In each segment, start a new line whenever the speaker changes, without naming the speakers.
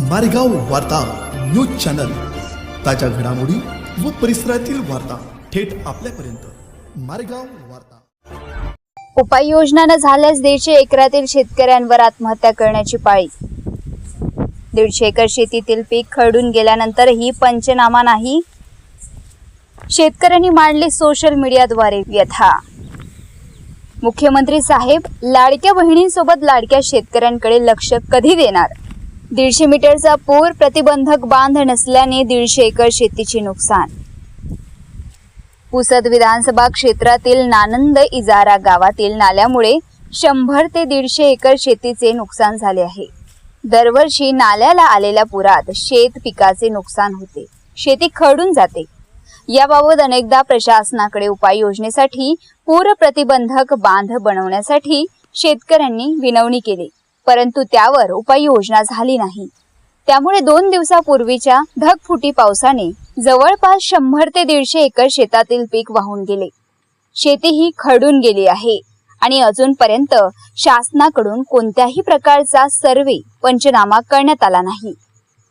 मारेगाव वार्ता news channel. ताज्या घडामोडी व परिसरातील वार्ता थेट आपल्यापर्यंत. मारेगाव वार्ता.
उपाययोजना न झाल्यास दीडशे एकरातील शेतकऱ्यांवर आत्महत्या करण्याची पाळी. दीडशे एकर शेतीतील पीक खरडून गेल्यानंतरही पंचनामा नाही. शेतकऱ्यांनी मांडली सोशल मीडियाद्वारे व्यथा. मुख्यमंत्री साहेब लाडक्या बहिणींसोबत लाडक्या शेतकऱ्यांकडे लक्ष कधी देणार? दीडशे मीटरचा पूर प्रतिबंधक बांध नसल्याने दीडशे एकर शेतीचे नुकसान. पुसद विधानसभा क्षेत्रातील नानंद इजारा गावातील नाल्यामुळे शंभर ते दीडशे एकर शेतीचे नुकसान झाले आहे. दरवर्षी नाल्याला आलेल्या पुरात शेत पिकाचे नुकसान होते. शेती खडून जाते. याबाबत अनेकदा प्रशासनाकडे उपाययोजनेसाठी पूर प्रतिबंधक बांध बनवण्यासाठी शेतकऱ्यांनी विनवणी केली. परंतु त्यावर उपाययोजना झाली नाही. त्यामुळे दोन दिवसापूर्वीच्या ढगफुटी पावसाने जवळपास शंभर ते दीडशे एकर शेतातील पीक वाहून गेले. शेती ही खडून गेली आहे आणि अजूनपर्यंत शासनाकडून कोणत्याही प्रकारचा सर्वे पंचनामा करण्यात आला नाही.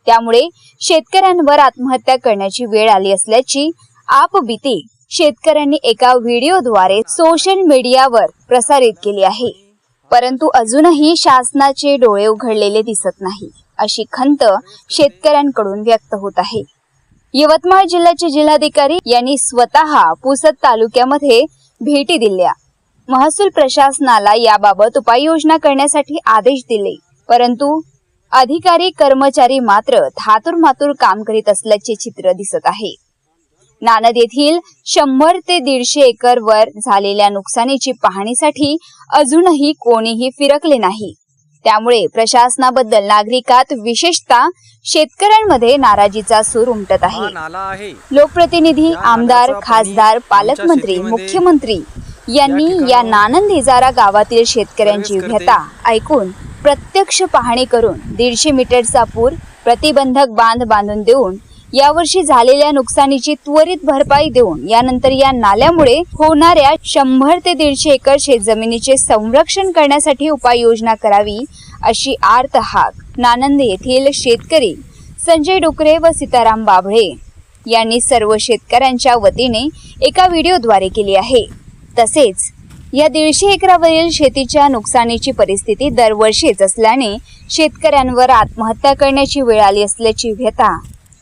त्यामुळे शेतकऱ्यांवर आत्महत्या करण्याची वेळ आली असल्याची आपबीती शेतकऱ्यांनी एका व्हिडिओद्वारे सोशल मीडियावर प्रसारित केली आहे. परंतु अजूनही शासनाचे डोळे उघडलेले दिसत नाही अशी खंत शेतकऱ्यांकडून व्यक्त होत आहे. यवतमाळ जिल्ह्याचे जिल्हाधिकारी यांनी स्वतः पुसद तालुक्यामध्ये भेटी दिल्या. महसूल प्रशासनाला याबाबत उपाययोजना करण्यासाठी आदेश दिले परंतु अधिकारी कर्मचारी मात्र थातूर मातूर काम करीत असल्याचे चित्र दिसत आहे. नानद येथील शंभर ते दीडशे एकर वर झालेल्या नुकसानीची पाहणीसाठी अजूनही कोणीही फिरकले नाही. त्यामुळे प्रशासनाबद्दल नागरिकात विशेषतः शेतकऱ्यांमध्ये नाराजीचा सूर उमटत आहे. लोकप्रतिनिधी आमदार खासदार पालकमंत्री मुख्यमंत्री यांनी या नानंद इजारा गावातील शेतकऱ्यांची. व्यथा ऐकून प्रत्यक्ष पाहणी करून दीडशे मीटरचा पूर प्रतिबंधक बांध बांधून देऊन यावर्षी झालेल्या नुकसानीची त्वरित भरपाई देऊन यानंतर या नाल्यामुळे होणाऱ्या शंभर ते दीडशे एकर शेतजमिनीचे संरक्षण करण्यासाठी उपाययोजना करावी अशी आर्त हाक. नानंद येथील शेतकरी संजय डुकरे व सीताराम बाभळे यांनी सर्व शेतकऱ्यांच्या वतीने एका व्हिडिओद्वारे केली आहे. तसेच या दीडशे एकरावरील शेतीच्या नुकसानीची परिस्थिती दरवर्षीच असल्याने शेतकऱ्यांवर आत्महत्या करण्याची वेळ आली असल्याची व्यथा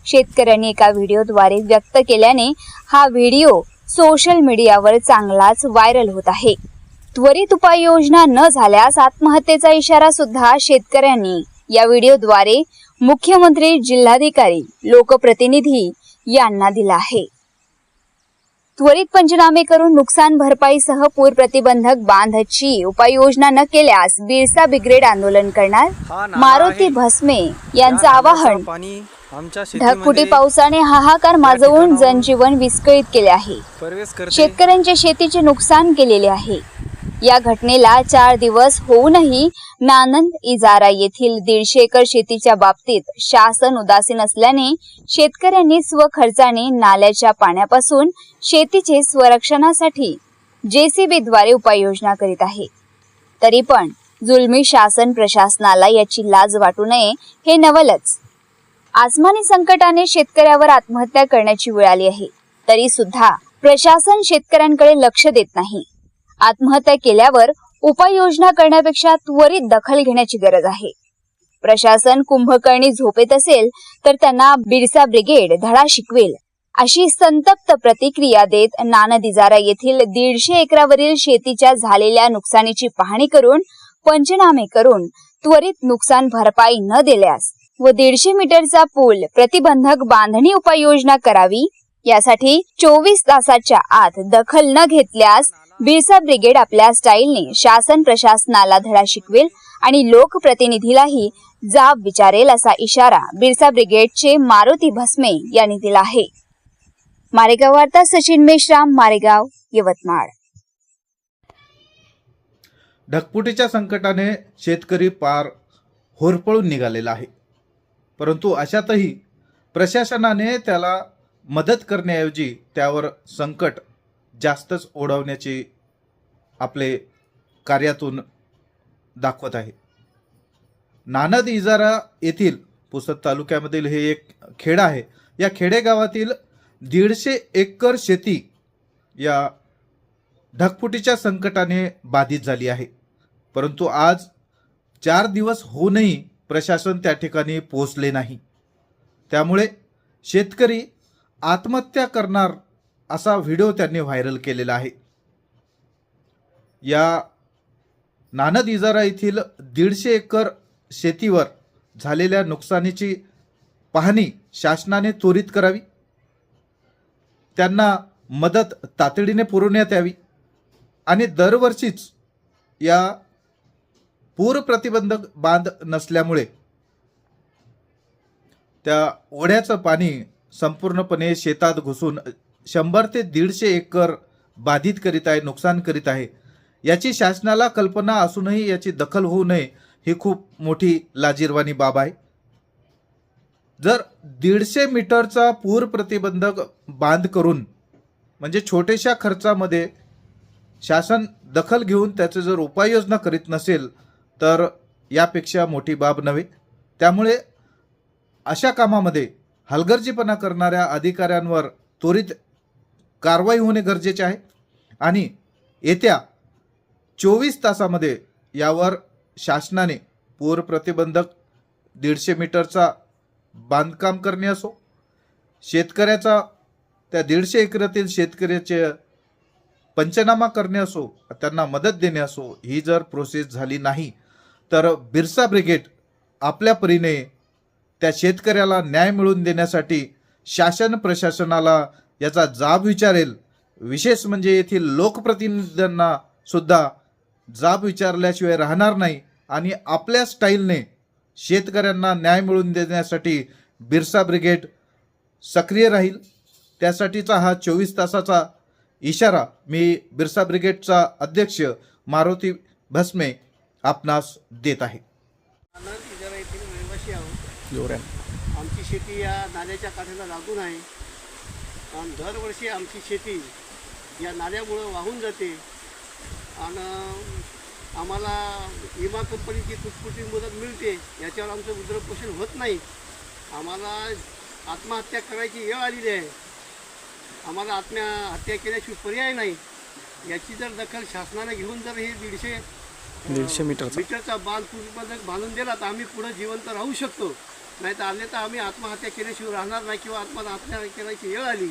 शेतकऱ्यांनी एका व्हिडिओद्वारे व्यक्त केल्याने हा व्हिडिओ सोशल मीडियावर चांगलाच व्हायरल होत आहे. त्वरित उपाययोजना न झाल्यास आत्महत्येचा इशारा सुद्धा शेतकऱ्यांनी या व्हिडिओद्वारे मुख्यमंत्री जिल्हाधिकारी लोकप्रतिनिधी यांना दिला आहे. त्वरित पंचनामे करून नुकसान भरपाईसह पूर प्रतिबंधक बांधची उपाययोजना न केल्यास बिरसा ब्रिगेड आंदोलन करणार? मारुती. भस्मे यांचं आवाहन ढगफुटी पावसाने हाहाकार माजवून जनजीवन विस्कळीत केले आहे. शेतकऱ्यांच्या शेतीचे नुकसान केलेले आहे. या घटनेला चार दिवस होऊनही नानंद इजारा येथील दीडशे एकर शेतीच्या बाबतीत शासन उदासीन असल्याने शेतकऱ्यांनी स्वखर्चाने नाल्याच्या पाण्यापासून शेतीचे स्वरक्षणासाठी जेसीबीद्वारे उपाययोजना करीत आहे. तरी पण जुलमी शासन प्रशासनाला याची लाज वाटू नये हे नवलच. आसमानी संकटाने शेतकऱ्यावर आत्महत्या करण्याची वेळ आली आहे. तरी सुद्धा प्रशासन शेतकऱ्यांकडे लक्ष देत नाही. आत्महत्या केल्यावर उपाययोजना करण्यापेक्षा त्वरित दखल घेण्याची गरज आहे. प्रशासन कुंभकर्णी झोपेत असेल तर त्यांना बिरसा ब्रिगेड धडा शिकवेल अशी संतप्त प्रतिक्रिया देत नानदिजारा येथील दीडशे एकरावरील शेतीच्या झालेल्या नुकसानीची पाहणी करून पंचनामे करून त्वरित नुकसान भरपाई न दिल्यास व दीडशे मीटरचा पूल प्रतिबंधक बांधणी उपाययोजना करावी. यासाठी चोवीस तासाच्या आत दखल न घेतल्यास बिरसा ब्रिगेड आपल्या स्टाईलने शासन प्रशासनाला धडा शिकवेल आणि लोकप्रतिनिधीलाही जाब विचारेल असा इशारा बिरसा ब्रिगेडचे मारुती भस्मे यांनी दिला आहे. मारेगाव वार्ता सचिन मेश्राम मारेगाव यवतमाळ.
ढकपुटीच्या संकटाने शेतकरी पार होरपळून निघालेला आहे. परंतु अशातही प्रशासनाने त्याला मदत करण्याऐवजी त्यावर संकट जास्तच ओढवण्याची आपले कार्यातून दाखवत आहे. नानद इजारा येथील पुसद तालुक्यामधील हे एक खेड आहे. या खेडेगावातील दीडशे एकर शेती या ढगफुटीच्या संकटाने बाधित झाली आहे. परंतु आज चार दिवस होऊनही प्रशासन त्या ठिकाणी पोहोचले नाही. त्यामुळे शेतकरी आत्महत्या करणार असा व्हिडिओ त्यांनी व्हायरल केलेला आहे. या नानद इजारा येथील दीडशे एकर शेतीवर झालेल्या नुकसानीची पाहणी शासनाने त्वरित करावी. त्यांना मदत तातडीने पुरवण्यात यावी आणि दरवर्षीच या पूर प्रतिबंधक बांध नसल्यामुळे त्या ओढ्याचं पाणी संपूर्णपणे शेतात घुसून शंभर ते दीडशे एकर बाधित करीत आहे नुकसान करीत आहे. याची शासनाला कल्पना असूनही याची दखल होऊ नये ही खूप मोठी लाजीरवाणी बाब आहे. जर दीडशे मीटरचा पूर प्रतिबंधक बांध करून म्हणजे छोट्याशा खर्चामध्ये शासन दखल घेऊन त्याचे जर उपाययोजना करीत नसेल तर यापेक्षा मोठी बाब नव्हे. त्यामुळे अशा कामामध्ये हलगर्जीपणा करणाऱ्या अधिकाऱ्यांवर त्वरित कारवाई होणे गरजेचे आहे आणि येत्या चोवीस तासामध्ये यावर शासनाने पूर प्रतिबंधक दीडशे मीटरचा बांधकाम करणे असो शेतकऱ्याचा त्या दीडशे एकरातील शेतकऱ्याचे पंचनामा करणे असो त्यांना मदत देणे असो ही जर प्रोसेस झाली नाही तर बिरसा ब्रिगेड आपल्या परीने त्या शेतकऱ्याला न्याय मिळवून देण्यासाठी शासन प्रशासनाला याचा जाब विचारेल. विशेष म्हणजे येथील लोकप्रतिनिधींना सुद्धा जाब विचारल्याशिवाय राहणार नाही आणि आपल्या स्टाईलने शेतकऱ्यांना न्याय मिळवून देण्यासाठी बिरसा ब्रिगेड सक्रिय राहील. त्यासाठीचा हा चोवीस तासाचा इशारा मी बिरसा ब्रिगेडचा अध्यक्ष मारुती भस्मे आपणास देत आहे.
येथील रहिवासी आहोत. आमची शेती या नाल्याच्या काठाला लागून आहे. आणि दरवर्षी आमची शेती या नाल्यामुळं वाहून जाते. आणि आम्हाला विमा कंपनीची तुटपुटी मदत मिळते. याच्यावर आमचं उदरपोषण होत नाही. आम्हाला आत्महत्या करायची वेळ आलेली आहे. आम्हाला आत्महत्या केल्याशिवाय पर्याय नाही. याची जर दखल शासनाने घेऊन जर हे दीडशे दीडशे मीटरचा मीटरचा बांध पूर्वपदक बांधून दिला तर आम्ही पुढे जिवंत राहू शकतो. नाही तर आले तर आम्ही आत्महत्या केल्याशिवाय राहणार नाही किंवा आत्महत्या केल्याची वेळ आली.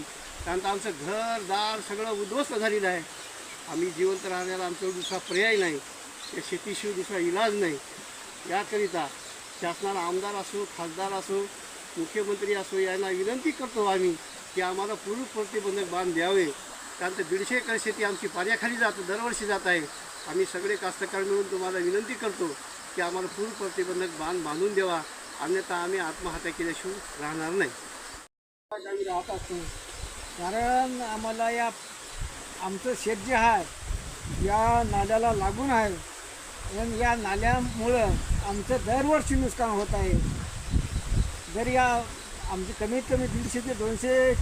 कारण तर आमचं घर दार सगळं उद्ध्वस्त झालेलं आहे. आम्ही जिवंत राहण्याला आमचा दुसरा पर्याय नाही. या शेतीशिवाय दुसरा इलाज नाही. याकरिता शासनाला आमदार असो खासदार असो मुख्यमंत्री असो यांना विनंती करतो आम्ही की आम्हाला पूर्व प्रतिबंधक बांध द्यावे. कारण ते दीडशे एकर शेती आमची पाण्याखाली जात दरवर्षी जात आहे. आम्ही सगळे कास्तकार मिळून तुम्हाला विनंती करतो की आम्हाला पूर्ण प्रतिबंधक बांध बांधून द्यावा. अन्यथा आम्ही आत्महत्या केल्याशिवाय राहणार नाही. आम्ही राहत असतो कारण आम्हाला या आमचं शेत जे आहे या नाल्याला लागून आहे. आणि या नाल्यामुळं आमचं दरवर्षी नुकसान होत आहे. जर या आमची कमीत कमी दीडशे ते दोनशे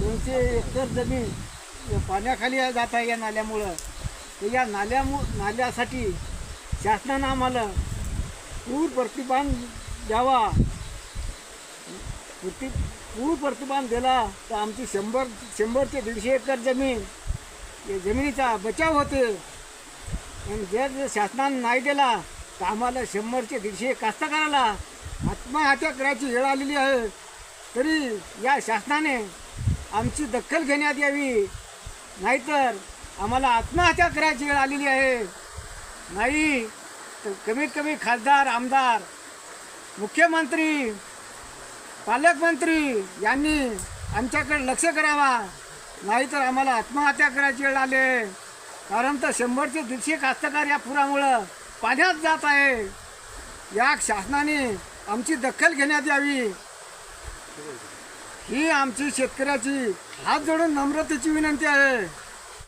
दोनशे एकर जमीन पाण्याखाली जात आहे या नाल्यामुळं. तर या नाल्यामु नाल्यासाठी शासनानं आम्हाला पूर प्रतिबांध द्यावा. प्रति पूर प्रतिबांध दिला तर आमची शंभर शंभर ते दीडशे एकर जमीन जमिनीचा बचाव होते आणि जर जर शासनानं नाही दिला तर आम्हाला शंभर ते दीडशे कास्तकाराला आत्महत्या करायची वेळ आलेली आहे. तरी या शासनाने आमची दखल घेण्यात यावी. नाहीतर आम्हाला आत्महत्या करायची वेळ आलेली आहे. नाही तर कमीत कमी खासदार आमदार मुख्यमंत्री पालकमंत्री यांनी आमच्याकडे लक्ष करावा. नाहीतर आम्हाला आत्महत्या करायची वेळ आले कारण तर शंभरचे दीडशे कास्तकार या पुरामुळं पाण्यात जात आहे. या शासनाने आमची दखल घेण्यात यावी. ही आमची शेतकऱ्याची हात जोडून नम्रतेची विनंती आहे.